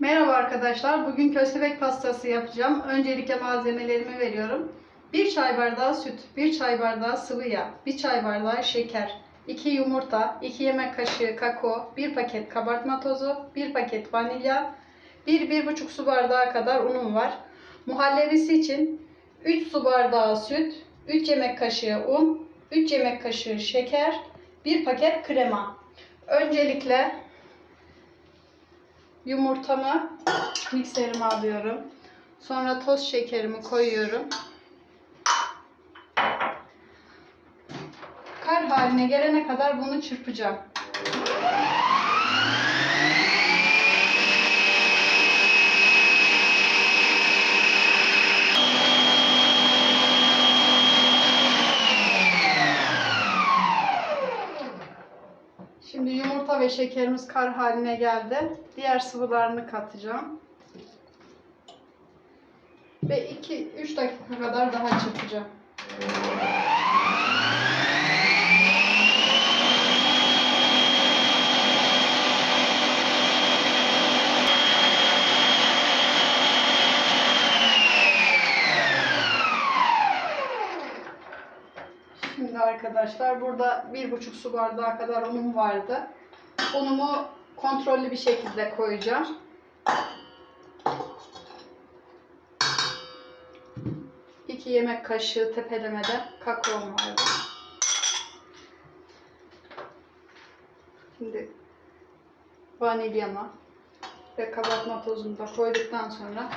Merhaba arkadaşlar. Bugün köstebek pastası yapacağım. Öncelikle malzemelerimi veriyorum. 1 çay bardağı süt, 1 çay bardağı sıvı yağ, 1 çay bardağı şeker, 2 yumurta, 2 yemek kaşığı kakao, 1 paket kabartma tozu, 1 paket vanilya, 1-1,5 su bardağı kadar unum var. Muhallebisi için 3 su bardağı süt, 3 yemek kaşığı un, 3 yemek kaşığı şeker, 1 paket krema. Öncelikle Yumurtamı mikserime alıyorum. Sonra toz şekerimi koyuyorum. Kar haline gelene kadar bunu çırpacağım. Şimdi yumurta ve şekerimiz kar haline geldi. Diğer sıvılarını katacağım. Ve 2-3 dakika kadar daha çırpacağım. Şimdi arkadaşlar burada bir buçuk su bardağı kadar unum vardı. Unumu kontrollü bir şekilde koyacağım. İki yemek kaşığı tepelemede kakaom vardı. Şimdi vanilyama ve kabartma tozunu da koyduktan sonra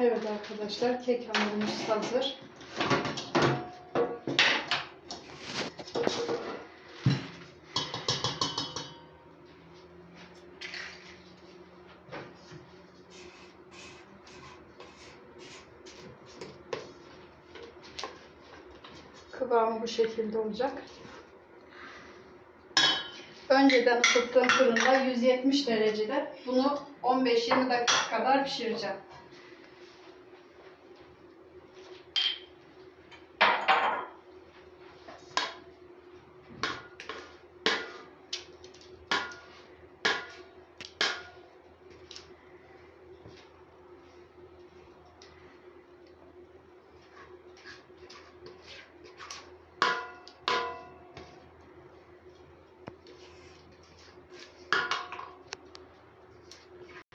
Evet arkadaşlar kek hamurumuz hazır. Kıvamı bu şekilde olacak. Önceden ısıttığım fırında 170 derecede bunu 15-20 dakika kadar pişireceğim.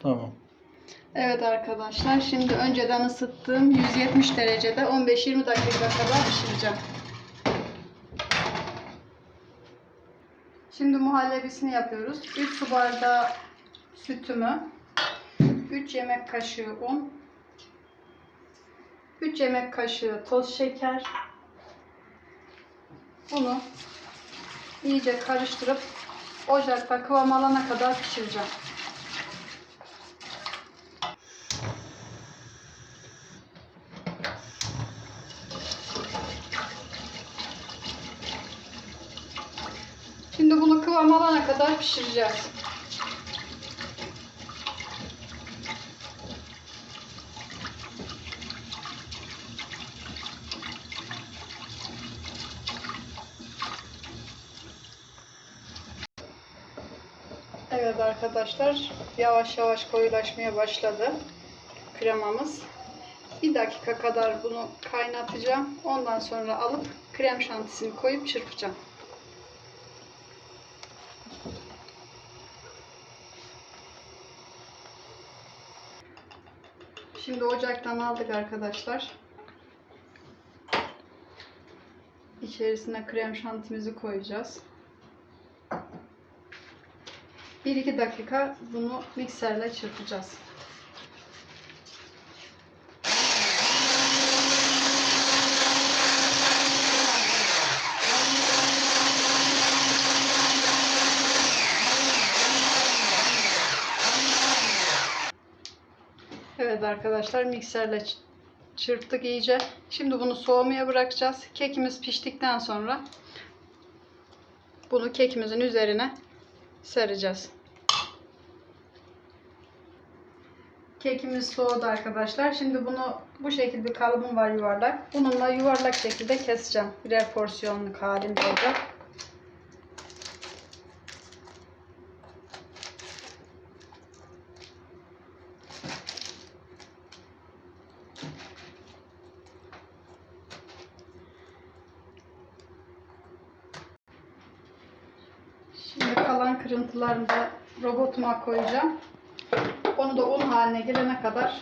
Tamam. Evet arkadaşlar şimdi önceden ısıttığım 170 derecede 15-20 dakika kadar pişireceğim. Şimdi muhallebisini yapıyoruz. 3 su bardağı sütümü, 3 yemek kaşığı un, 3 yemek kaşığı toz şeker, bunu iyice karıştırıp ocakta kıvam alana kadar pişireceğim. Şimdi bunu kıvam alana kadar pişireceğiz. Evet arkadaşlar yavaş yavaş koyulaşmaya başladı kremamız. Bir dakika kadar bunu kaynatacağım. Ondan sonra alıp krem şantisini koyup çırpacağım. Şimdi ocaktan aldık arkadaşlar. İçerisine krem şantimizi koyacağız. 1-2 dakika bunu mikserle çırpacağız. Evet arkadaşlar mikserle çırptık iyice. Şimdi bunu soğumaya bırakacağız. Kekimiz piştikten sonra bunu kekimizin üzerine sereceğiz. Kekimiz soğudu arkadaşlar. Şimdi bunu bu şekilde kalıbım var yuvarlak. Bununla yuvarlak şekilde keseceğim. Birer porsiyonluk halinde olacak. Şimdi kalan kırıntılarını da robotuma koyacağım. Onu da un haline gelene kadar.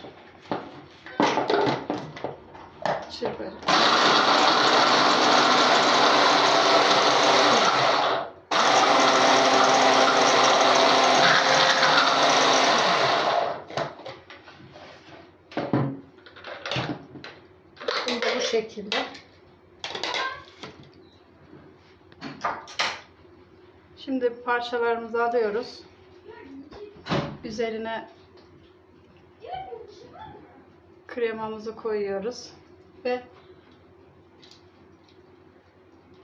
Şimdi bu şekilde. Şimdi parçalarımızı alıyoruz. Üzerine kremamızı koyuyoruz ve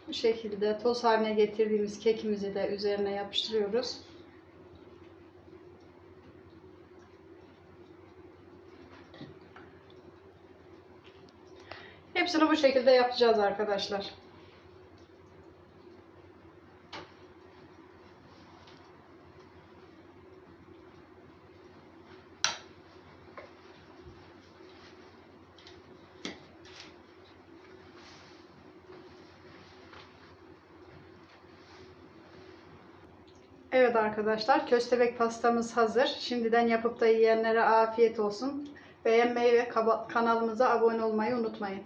bu şekilde toz haline getirdiğimiz kekimizi de üzerine yapıştırıyoruz. Hepsini bu şekilde yapacağız arkadaşlar. Evet arkadaşlar köstebek pastamız hazır. Şimdiden yapıp da yiyenlere afiyet olsun. Beğenmeyi ve kanalımıza abone olmayı unutmayın.